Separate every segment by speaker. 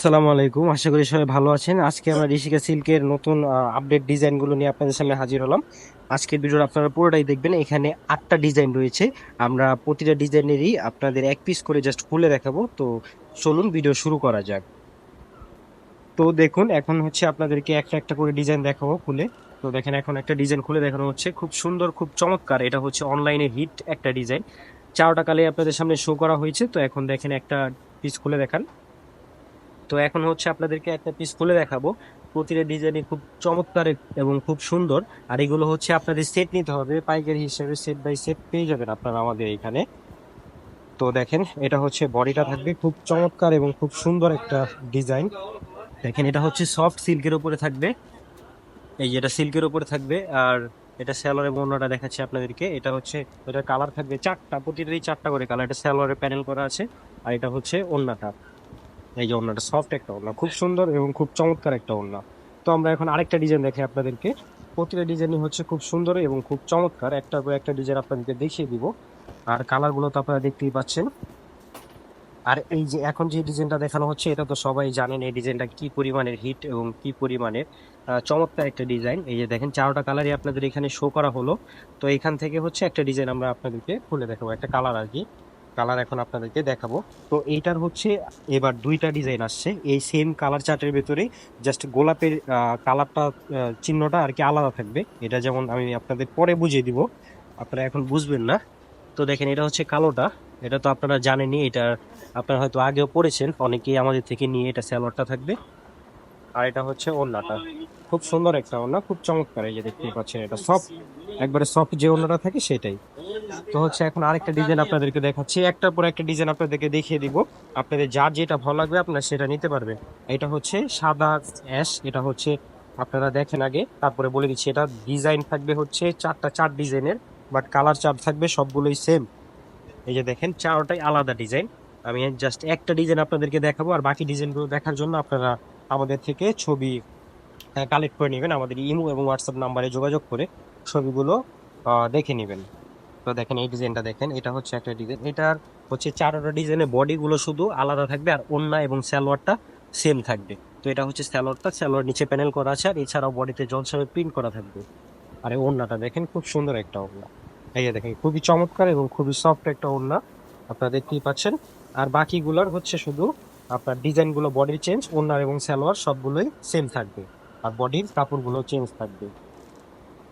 Speaker 1: আসসালামু আলাইকুম। আশা করি সবাই ভালো আছেন। আজকে আমরা ঋষিকা সিল্কের নতুন আপডেট ডিজাইনগুলো নিয়ে আপনাদের সামনে হাজির হলাম। আজকের ভিডিওর আপনারা পুরোটাই দেখবেন। এখানে আটটা ডিজাইন রয়েছে। আমরা প্রতিটা ডিজাইনেরই আপনাদের এক পিস করে জাস্ট খুলে দেখাবো। তো চলুন ভিডিও শুরু করা যাক। তো দেখুন, এখন হচ্ছে আপনাদেরকে একটা একটা করে ডিজাইন দেখাবো খুলে। তো দেখেন, এখন একটা ডিজাইন খুলে দেখানো হচ্ছে। খুব সুন্দর, খুব চমৎকার। এটা হচ্ছে অনলাইনে হিট একটা ডিজাইন চারটা কালে আপনাদের সামনে শো করা হয়েছে। তো এখন দেখেন, একটা পিস খুলে দেখান। তো এখন হচ্ছে আপনাদেরকে একটা পিস খুলে দেখাবো। প্রতিটা ডিজাইনই খুব চমৎকার এবং খুব সুন্দর। আর এগুলো হচ্ছে আপনাদের সেট নিতে হবে। পাইকারি হিসেবে সেট বাই সেট পেয়ে যাবেন আপনারা আমাদের এখানে। তো দেখেন, এটা হচ্ছে বডিটা থাকবে খুব চমৎকার এবং খুব সুন্দর একটা ডিজাইন দেখেন, এটা হচ্ছে সফট সিল্কের উপরে থাকবে। এই যেটা সিল্কের উপরে থাকবে। আর এটা স্যালোয়ারের বর্ণটা দেখাচ্ছি আপনাদেরকে। এটা হচ্ছে এটা কালার থাকবে চারটা। প্রতিটারই চারটা করে কালার এটা স্যালোয়ারের প্যানেল করা আছে। আর এটা হচ্ছে ওন্নাটা। এই যে ওড়নাটা সফট একটা ওড়না, খুব সুন্দর এবং খুব চমৎকার একটা ওড়না। তো আমরা এখন আরেকটা ডিজাইন দেখাই আপনাদেরকে। প্রতিটা ডিজাইনই হচ্ছে খুব সুন্দর এবং খুব চমৎকার। একটা একটা ডিজাইন আপনাদেরকে দেখিয়ে দিব। আর কালারগুলো তো আপনারা দেখতেই পাচ্ছেন। আর এই যে এখন যে ডিজাইনটা দেখানো হচ্ছে, এটা তো সবাই জানেন এই ডিজাইনটা কি পরিমাণের হিট এবং কি পরিমাণের চমৎকার একটা ডিজাইন এই যে দেখেন, চারোটা কালারই আপনাদের এখানে শো করা হলো। তো এখান থেকে হচ্ছে একটা ডিজাইন আমরা আপনাদেরকে খুলে দেখাবো, একটা কালার আর কি। কালার এখন আপনাদেরকে দেখাবো। তো এইটার হচ্ছে এবার দুইটা ডিজাইন আসছে। এই সেম কালার চার্টের ভেতরে জাস্ট গোলাপের কালারটা চিহ্নটা আর কি আলাদা থাকবে। এটা যেমন আমি আপনাদের পরে বুঝিয়ে দিব। আপনারা এখন বুঝবেন না। তো দেখেন এটা হচ্ছে কালোটা। এটা তো আপনারা জানেনই, এটা আপনারা হয়তো আগেও পড়েছেন। অনেকেই আমাদের থেকে নিয়ে এটা স্যালোয়ারটা থাকবে। আর এটা হচ্ছে ওড়নাটা। খুব সুন্দর একটা ওড়না, খুব চমৎকার এই যে দেখতে পাচ্ছেন এটা। সফট, একবারে সফট যে ওড়নাটা থাকে সেটাই। তো হচ্ছে এখন আরেকটা ডিজাইন আপনাদেরকে দেখাচ্ছি। একটার পর একটা ডিজাইন আপনাদেরকে দেখিয়ে দিব। আপনাদের যার যেটা ভালো লাগবে, আপনারা সেটা নিতে পারবেন। এটা হচ্ছে সাদা অ্যাশ এটা হচ্ছে আপনারা দেখেন আগে, তারপরে বলে দিচ্ছি, এটা ডিজাইন থাকবে হচ্ছে চারটা চার ডিজাইনের বাট কালার চার থাকবে, সবগুলোই সেম এই যে দেখেন, চারটাই আলাদা ডিজাইন আমি জাস্ট একটা ডিজাইন আপনাদেরকে দেখাবো, আর বাকি ডিজাইনগুলো দেখার জন্য আপনারা আমাদের থেকে ছবি কালেক্ট করে নেবেন। আমাদের ইমো এবং হোয়াটসঅ্যাপ নাম্বারে যোগাযোগ করে ছবিগুলো দেখে নেবেন। তো দেখেন, এই ডিজাইনটা দেখেন, এটা হচ্ছে একটা ডিজাইন। এটার হচ্ছে চারটা ডিজাইনের বডিগুলো শুধু আলাদা থাকবে আর ওন্না এবং স্যালোয়ারটা সেম থাকবে। তো এটা হচ্ছে স্যালোয়ারটা স্যালোয়ার নিচে প্যানেল করা আছে আর এছাড়াও বডিতে জলসাবে প্রিন্ট করা থাকবে। আর এই ওন্নাটা দেখেন, খুব সুন্দর একটা ওন্না এই যে দেখেন, খুবই চমৎকার এবং খুবই সফট একটা ওন্না আপনারা দেখতেই পাচ্ছেন। আর বাকিগুলোর হচ্ছে শুধু আপনার ডিজাইনগুলো বডির চেঞ্জ ওন্নার এবং সালোয়ার সবগুলোই সেম থাকবে। আর বডির কাপড়গুলো চেঞ্জ থাকবে।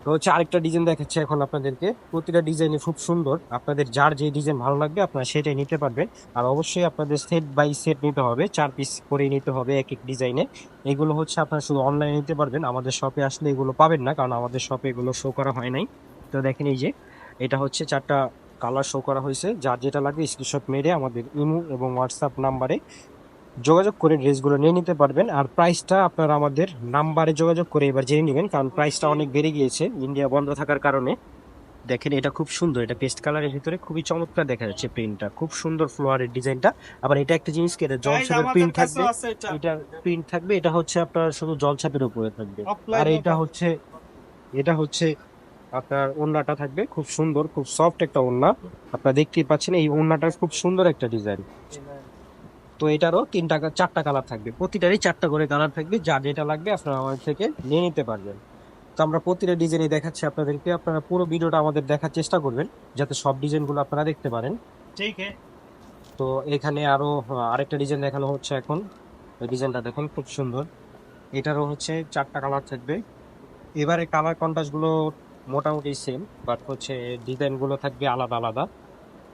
Speaker 1: তো হচ্ছে আরেকটা ডিজাইন দেখাচ্ছে এখন আপনাদেরকে। প্রতিটা ডিজাইনই খুব সুন্দর। আপনাদের যার যে ডিজাইন ভালো লাগবে, আপনারা সেটাই নিতে পারবেন। আর অবশ্যই আপনাদের সেট বাই সেট নিতে হবে। চার পিস করে নিতে হবে এক এক ডিজাইনে এগুলো হচ্ছে আপনারা শুধু অনলাইনে নিতে পারবেন। আমাদের শপে আসলে এগুলো পাবেন না, কারণ আমাদের শপে এগুলো শো করা হয় নাই। তো দেখেন এই যে, এটা হচ্ছে চারটা কালার শো করা হয়েছে। যার যেটা লাগবে স্ক্রিনশট মেরে আমাদের ইমো এবং হোয়াটসঅ্যাপ নাম্বারে যোগাযোগ করে ড্রেসগুলো নিয়ে নিতে পারবেন। আর প্রাইসটা আপনারা আমাদের নাম্বারে যোগাযোগ করে এবার জেনে নেবেন কারণ প্রাইসটা অনেক বেড়ে গিয়েছে। ইন্ডিয়া বন্ধ থাকার কারণে। দেখেন এটা খুব সুন্দর। এটা পেস্ট কালারের ভিতরে খুবই চমৎকার দেখা যাচ্ছে প্রিন্টটা খুব সুন্দর ফ্লোয়ারের ডিজাইনটা আবার এটা একটা জিনিস কি এটা জলছাপের প্রিন্ট থাকবে। এটা। প্রিন্ট থাকবে। এটা হচ্ছে আপনার শুধু জলছাপের উপরে থাকবে। আর এটা। হচ্ছে এটা হচ্ছে আপনার ওড়নাটা থাকবে। খুব সুন্দর খুব সফট একটা ওড়না। আপনারা দেখতেই পাচ্ছেন এই ওড়নাটার খুব সুন্দর একটা ডিজাইন তো এটারও তিনটা চারটা কালার থাকবে। প্রতিটারই চারটা করে কালার থাকবে যা যেটা লাগবে আপনারা আমাদের থেকে নিয়ে নিতে পারবেন। তো আমরা প্রতিটা ডিজাইনই দেখাচ্ছি আপনাদেরকে। আপনারা পুরো ভিডিওটা আমাদের দেখার চেষ্টা করবেন যাতে সব ডিজাইনগুলো আপনারা দেখতে পারেন।
Speaker 2: ঠিক
Speaker 1: তো এখানে আরও আরেকটা ডিজাইন দেখানো হচ্ছে এখন। এই ডিজাইনটা দেখুন খুব সুন্দর। এটারও হচ্ছে চারটা কালার থাকবে। এবারে কালার কন্ট্রাস্টগুলো মোটামুটি সেম বাট হচ্ছে ডিজাইনগুলো থাকবে আলাদা আলাদা।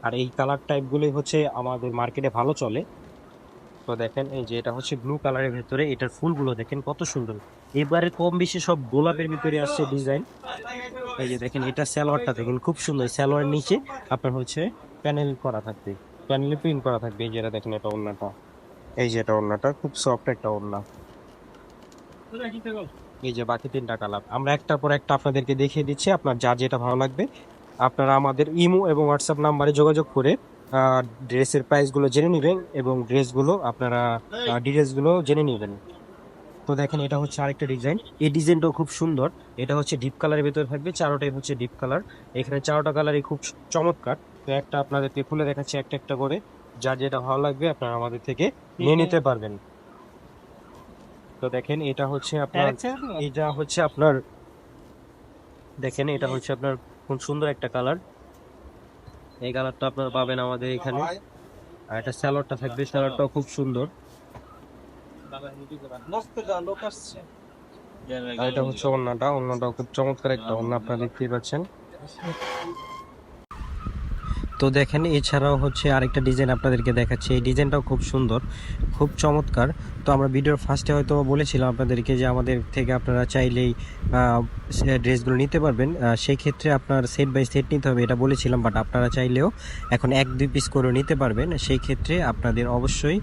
Speaker 1: আর এই কালার টাইপগুলোই হচ্ছে আমাদের মার্কেটে ভালো চলে। তো দেখেন, এই যে এটা হচ্ছে ব্লু কালারের ভেতরে এটার ফুলগুলো দেখেন কত সুন্দর। এবারে কম বেশি সব গোলাপের ভিতরে আসছে ডিজাইন এই যে দেখেন, এটা স্যালোয়ারটা দেখেন, খুব সুন্দর। স্যালোয়ার নিচে আপনার হচ্ছে প্যানেল করা থাকবে। প্যানেলে প্রিন্ট করা থাকবে। এই যেটা দেখেন, এটা ওড়নাটা। এই যে এটা ওড়নাটা, খুব সফট একটা ওড়না। এই যে বাকি তিনটা কালার আমরা একটার পর একটা আপনাদেরকে দেখিয়ে দিচ্ছি, আপনার যা যেটা ভালো লাগবে। আপনারা আমাদের ইমো এবং হোয়াটসঅ্যাপ নাম্বারে যোগাযোগ করে ড্রেসের প্রাইসগুলো জেনে নেবেন এবং ড্রেসগুলো আপনারা ডিটেলসগুলো জেনে নেবেন। তো দেখেন এটা হচ্ছে আরেকটা ডিজাইন এই ডিজাইনটাও খুব সুন্দর। এটা হচ্ছে ডিপ কালারের ভেতরে থাকবে চারোটাই হচ্ছে ডিপ কালার এখানে চারোটা কালারই খুব চমৎকার। তো একটা আপনাদেরকে খুলে দেখাচ্ছি একটা একটা করে। যার যেটা ভালো লাগবে আপনারা আমাদের থেকে নিয়ে নিতে পারবেন। তো দেখেন এটা হচ্ছে আপনার এটা হচ্ছে আপনার দেখেন এটা হচ্ছে আপনার খুব সুন্দর একটা কালার এই কালারটা আপনারা পাবেন আমাদের এখানে। আর এটা স্যালাডটা থাকবে স্যালাডটাও খুব সুন্দর। আর এটা হচ্ছে অন্যটা অন্যটাও খুব চমৎকার একটা অন্য আপনারা দেখতেই পাচ্ছেন। তো দেখেন, এছাড়াও হচ্ছে আরেকটা ডিজাইন আপনাদেরকে দেখাচ্ছি। এই ডিজাইনটাও খুব সুন্দর, খুব চমৎকার। তো আমরা ভিডিওর ফার্স্টে হয়তো বলেছিলাম আপনাদেরকে যে আমাদের থেকে আপনারা চাইলেই ড্রেসগুলো নিতে পারবেন। সেই ক্ষেত্রে আপনার সেট বাই সেট নিতে হবে, এটা বলেছিলাম বাট আপনারা চাইলেও এখন এক, দুই পিস করে নিতে পারবেন। সেই ক্ষেত্রে আপনাদের অবশ্যই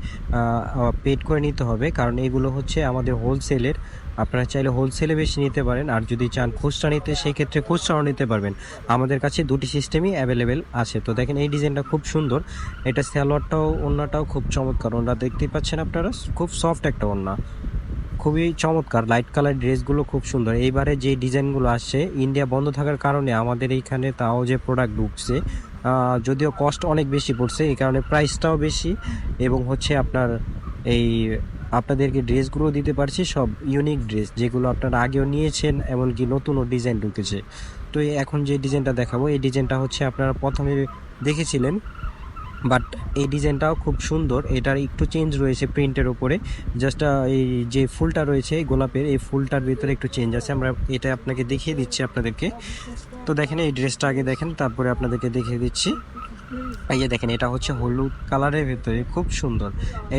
Speaker 1: পেড করে নিতে হবে, কারণ এগুলো হচ্ছে আমাদের হোলসেলের আপনারা চাইলে হোলসেলে বেশি নিতে পারেন, আর যদি চান খুচরা নিতে সেই ক্ষেত্রে খুচরাও নিতে পারবেন। আমাদের কাছে দুটি সিস্টেমই অ্যাভেলেবেল আছে। তো দেখেন, এই ডিজাইনটা খুব সুন্দর। এটা স্যালোয়ারটাও ওন্নাটাও খুব চমৎকার। ওন্না দেখতেই পাচ্ছেন আপনারা, খুব সফট একটা ওন্না। খুবই চমৎকার। লাইট কালার ড্রেসগুলো খুব সুন্দর। এইবারে যে ডিজাইনগুলো আসছে ইন্ডিয়া বন্ধ থাকার কারণে আমাদের এইখানে তাও যে প্রোডাক্ট ঢুকছে যদিও কস্ট অনেক বেশি পড়ছে, এই কারণে প্রাইসটাও বেশি। এবং হচ্ছে আপনার এই আপনাদেরকে ড্রেসগুলো দিতে পারছি, সব ইউনিক ড্রেস যেগুলো আপনারা আগেও নিয়েছেন এমনকি নতুনও ডিজাইন ঢুকেছে। তো এখন যে ডিজাইনটা দেখাবো, এই ডিজাইনটা হচ্ছে আপনারা প্রথমে দেখেছিলেন বাট এই ডিজাইনটাও খুব সুন্দর। এটার একটু চেঞ্জ রয়েছে প্রিন্টের উপরে। জাস্ট এই যে ফুলটা রয়েছে গোলাপের, এই ফুলটার ভিতরে একটু চেঞ্জ আছে। আমরা এটা আপনাকে দেখিয়ে দিচ্ছি আপনাদেরকে। তো দেখেন, এই ড্রেসটা আগে দেখেন, তারপরে আপনাদেরকে দেখিয়ে দিচ্ছি। এই যে দেখেন, এটা হচ্ছে হলুদ কালারের ভেতরে, খুব সুন্দর।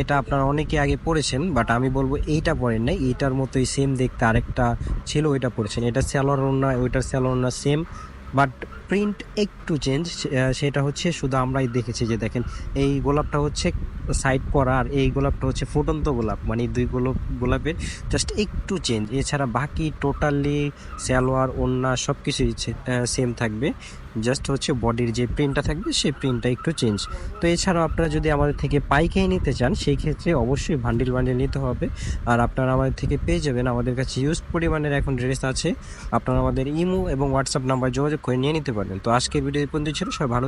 Speaker 1: এটা আপনারা অনেকে আগে পড়েছেন বাট আমি বলব এইটা পরেন নাই, এইটার মতোই সেম দেখতে আরেকটা ছিল ওইটা পড়েছেন এটা স্যালোর ওড়না ওইটার স্যালোর সেম বাট প্রিন্ট একটু চেঞ্জ সেটা হচ্ছে শুধু আমরাই দেখেছি যে দেখেন, এই গোলাপটা হচ্ছে সাইড করা আর এই গোলাপটা হচ্ছে ফুটন্ত গোলাপ মানে দুই গোলাপ, গোলাপের জাস্ট একটু চেঞ্জ এছাড়া বাকি টোটালি সালোয়ার, ওড়না সব কিছুই সেম থাকবে। জাস্ট হচ্ছে বডির যে প্রিন্টটা থাকবে, সেই প্রিন্টটা একটু চেঞ্জ তো এছাড়াও আপনারা যদি আমাদের থেকে পাইকারি নিতে চান, সেই ক্ষেত্রে অবশ্যই বান্ডিল বান্ডিল নিতে হবে। আর আপনারা আমাদের থেকে পেয়ে যাবেন, আমাদের কাছে ইউজ পরিমাণের এখন ড্রেস আছে। আপনারা আমাদের ইমো এবং হোয়াটসঅ্যাপ নাম্বার যোগাযোগ করে নিয়ে নিতে পারবেন তো আজকের ভিডিও পর্যন্ত ছিল সবাই ভালো।